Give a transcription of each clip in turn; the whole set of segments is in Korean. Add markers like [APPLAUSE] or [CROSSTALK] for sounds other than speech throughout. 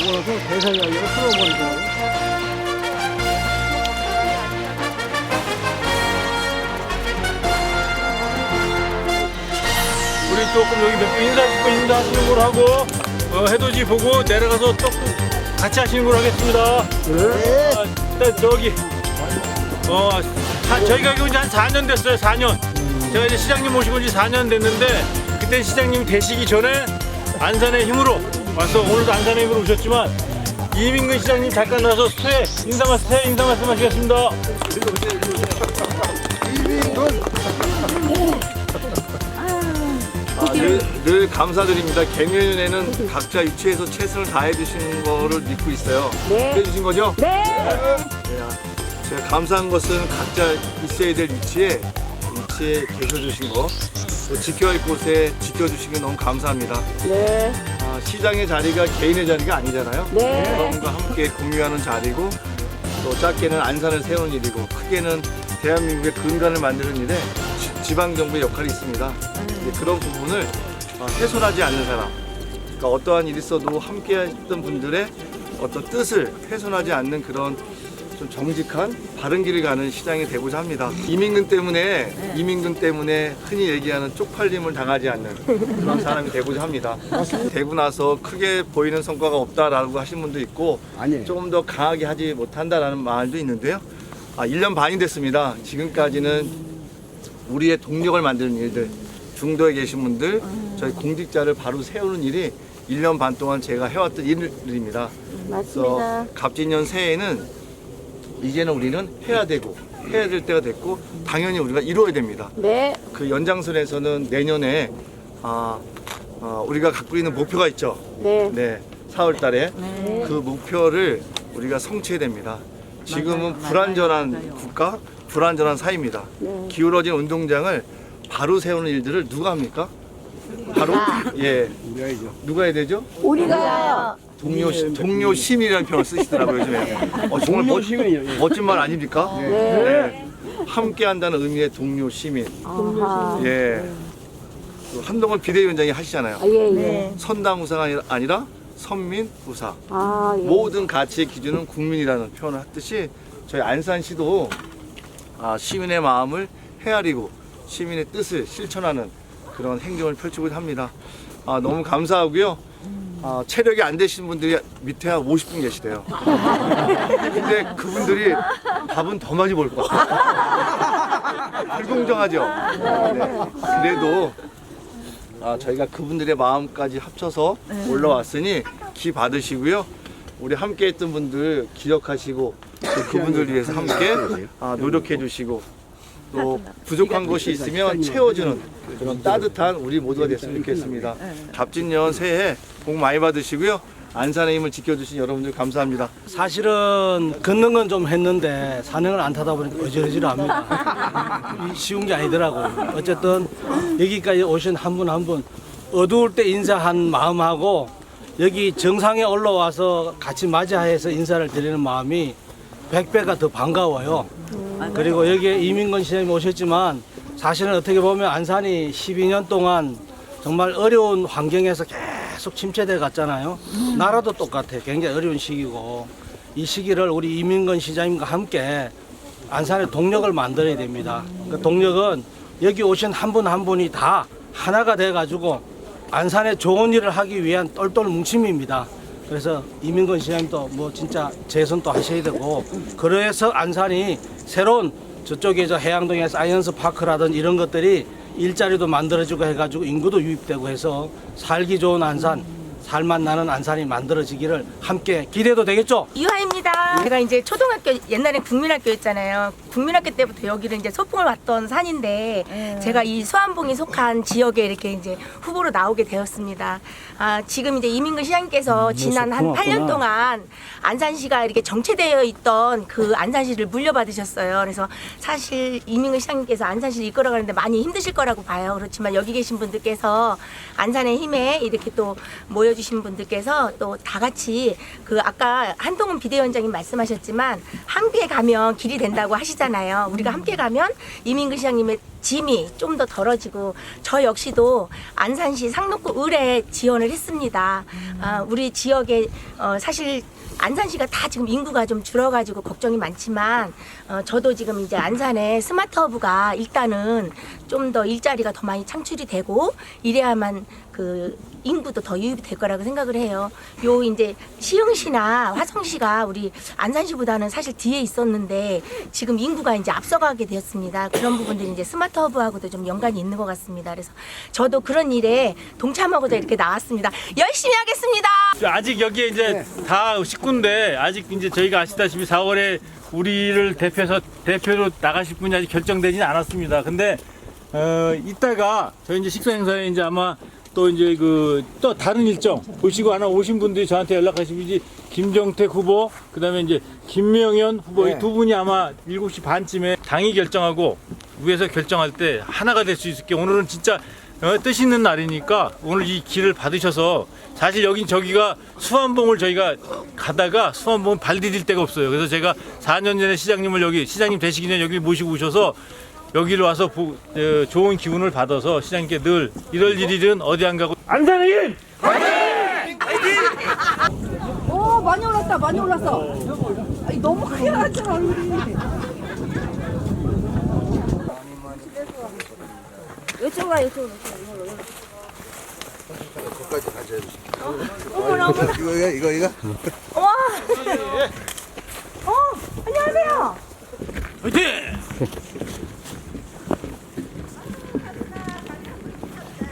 오고 나서 대사 이야기를 풀어버리더라고. 우리 조금 여기 몇분 인사 듣고 인사 하시는 걸로 하고 어, 해돋이 보고 내려가서 조금 같이 하시는 걸로 하겠습니다. 네. 아, 일단 저기 어 사- 저희가 여기 온지 한 4년 됐어요. 4년. 제가 이제 시장님 모시고 온 지 4년 됐는데 그때 시장님 되시기 전에 안산의 힘으로 와서 오늘도 안산의 힘으로 오셨지만 이민근 시장님 잠깐 나서 새 인사 말씀 새 인사 말씀 하시겠습니다. 아, 늘, 늘 감사드립니다. 개년에는 각자 위치에서 최선을 다해 주시는 거를 믿고 있어요. 네. 해 주신 거죠? 네. 제가 감사한 것은 각자 있어야 될 위치에 위치에 계셔 주신 거, 또 지켜야 할 곳에 지켜 주신 게 너무 감사합니다. 네. 아, 시장의 자리가 개인의 자리가 아니잖아요. 네. 여러분과 함께 공유하는 자리고 또 작게는 안산을 세우는 일이고 크게는 대한민국의 근간을 만드는 일에 지- 지방정부의 역할이 있습니다. 이제 그런 부분을 아, 훼손하지 않는 사람 그러니까 어떠한 일이 있어도 함께 했던 분들의 어떤 뜻을 훼손하지 않는 그런 좀 정직한 바른 길을 가는 시장이 되고자 합니다. 이민근 때문에 이민근 때문에 흔히 얘기하는 쪽팔림을 당하지 않는 그런 사람이 되고자 합니다. 되고 나서 크게 보이는 성과가 없다라고 하신 분도 있고 아니에요. 조금 더 강하게 하지 못한다라는 말도 있는데요. 아, 1년 반이 됐습니다. 지금까지는 우리의 동력을 만드는 일들, 중도에 계신 분들, 저희 공직자를 바로 세우는 일이 1년 반 동안 제가 해왔던 일들입니다. 그래서 갑진년 새해에는 이제는 우리는 해야 되고 해야 될 때가 됐고 당연히 우리가 이루어야 됩니다. 네. 그 연장선에서는 내년에 아, 아, 우리가 갖고 있는 목표가 있죠. 네. 네, 4월 달에 그 목표를 우리가 성취해야 됩니다. 지금은 불안전한 국가, 불안전한 사회입니다. 기울어진 운동장을 바로 세우는 일들을 누가 합니까? 바로 예, 우리가 이제 누가 해야 되죠? 우리가 동료 시- 동료 시민이라는 표현 을 쓰시더라고요 요즘에. 어, 정말 멋, 시민이요. 예. 멋진 말 아닙니까? 네. 함께 한다는 의미의 동료 시민. 아하. 예. 그 한동훈 비대위원장이 하시잖아요. 아, 예, 예. 선당 우사가 아니라- 아니라 선민 우사. 아, 예. 모든 가치의 기준은 국민이라는 표현을 했듯이 저희 안산시도 아, 시민의 마음을 헤아리고 시민의 뜻을 실천하는 그런 행정을 펼치고 합니다. 아, 너무 감사하고요. 아, 체력이 안 되시는 분들이 밑에 한 50분 계시대요. 근데 그분들이 밥은 더 많이 벌것 같아요. 불공정하죠? 네. 그래도 아, 저희가 그분들의 마음까지 합쳐서 올라왔으니 기 받으시고요. 우리 함께 했던 분들 기억하시고 또 그분들 위해서 함께 아, 노력해 주시고 또 부족한 것이 있으면 채워주는 그런 따뜻한 우리 모두가 됐으면 좋겠습니다. 갑진년 새해 복 많이 받으시고요. 안산의 힘을 지켜주신 여러분들 감사합니다. 사실은 걷는 건 좀 했는데 산행을 안 타다 보니까 어지러지합니다. [LAUGHS] 이 쉬운 게 아니더라고요. 어쨌든 여기까지 오신 한 분 한 분 어두울 때 인사한 마음하고 여기 정상에 올라와서 같이 맞이해서 인사를 드리는 마음이 백배가 더 반가워요. 그리고 여기에 이민건 시장님 오셨지만 사실은 어떻게 보면 안산이 12년 동안 정말 어려운 환경에서 계속 침체돼 갔잖아요. 나라도 똑같아. 굉장히 어려운 시기고 이 시기를 우리 이민건 시장님과 함께 안산의 동력을 만들어야 됩니다. 그 동력은 여기 오신 한 분 한 분이 다 하나가 돼 가지고 안산에 좋은 일을 하기 위한 똘똘 뭉침입니다. 그래서 이민건 시장님도 뭐 진짜 재선도 하셔야 되고 그래서 안산이 새로운 저쪽에 저 해양동에 사이언스 파크라든 이런 것들이 일자리도 만들어지고 해가지고 인구도 유입되고 해서 살기 좋은 안산 살맛 나는 안산이 만들어지기를 함께 기대도 되겠죠? 이화입니다. 제가 이제 초등학교 옛날에 국민학교였잖아요. 국민학교 때부터 여기를 이제 소풍을 왔던 산인데 제가 이 수안봉이 속한 지역에 이렇게 이제 후보로 나오게 되었습니다. 아, 지금 이제 이민근 시장님께서 지난 한 소풍 8년 왔구나. 동안 안산시가 이렇게 정체되어 있던 그 안산시를 물려받으셨어요. 그래서 사실 이민근 시장님께서 안산시를 이끌어가는데 많이 힘드실 거라고 봐요. 그렇지만 여기 계신 분들께서 안산의 힘에 이렇게 또 모여 주신 분들께서 또 다 같이 그 아까 한동훈 비대위원장님 말씀하셨지만 함께 가면 길이 된다고 하시잖아요. 우리가 함께 가면 이민근 시장님의 짐이 좀 더 덜어지고 저 역시도 안산시 상록구 을에 지원을 했습니다. 아, 우리 지역에 어, 사실 안산시가 다 지금 인구가 좀 줄어가지고 걱정이 많지만 어, 저도 지금 이제 안산에 스마트 허브가 일단은 좀 더 일자리가 더 많이 창출이 되고 이래야만 그 인구도 더 유입이 될 거라고 생각을 해요. 요 이제 시흥시나 화성시가 우리 안산시보다는 사실 뒤에 있었는데 지금 인구가 이제 앞서가게 되었습니다. 그런 부분들이 이제 스마트 허브하고도 좀 연관이 있는 것 같습니다. 그래서 저도 그런 일에 동참하고자 이렇게 나왔습니다. 열심히 하겠습니다. 아직 여기에 이제 다 식구인데 아직 이제 저희가 아시다시피 4월에 우리를 대표해서 대표로 나가실 분이 아직 결정되지는 않았습니다. 근데 어 이따가 저희 이제 식사 행사에 이제 아마 또 이제 그 또 다른 일정. 보시고 하나 오신 분들이 저한테 연락하신 분이 김정택 후보 그다음에 이제 김명현 후보 이두 분이 아마 7시 반쯤에 당이 결정하고 위에서 결정할 때 하나가 될 수 있을게 오늘은 진짜 어, 뜻 있는 날이니까 오늘 이 길을 받으셔서 사실 여긴 저기가 수원봉을 저희가 가다가 수원봉 발 디딜 데가 없어요. 그래서 제가 4년 전에 시장님을 여기 시장님 되시기 전에 여기 모시고 오셔서 여기를 와서 보- 어, 좋은 기운을 받아서 시장님께 늘 이럴 일이든 어디 안 가고 안산의 일! 오 많이 올랐다 많이 올랐어 아니, 너무 크게 나왔잖아 얼굴이 이쪽 와, 이쪽. 이거 이거 이거. 와. 어, 안녕하세요. 화이팅!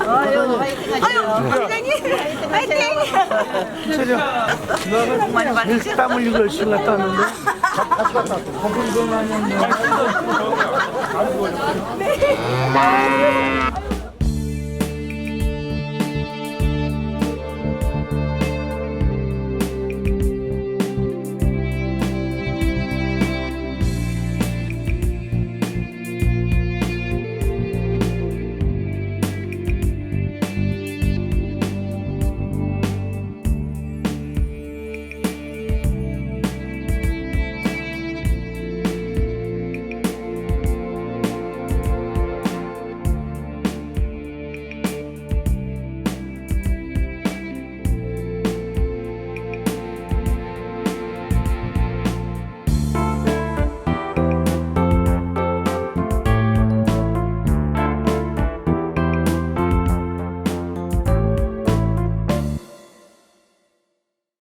아유, 원장님, 화이팅! 땀 흘리고 열심히 갔다 왔는데. 네.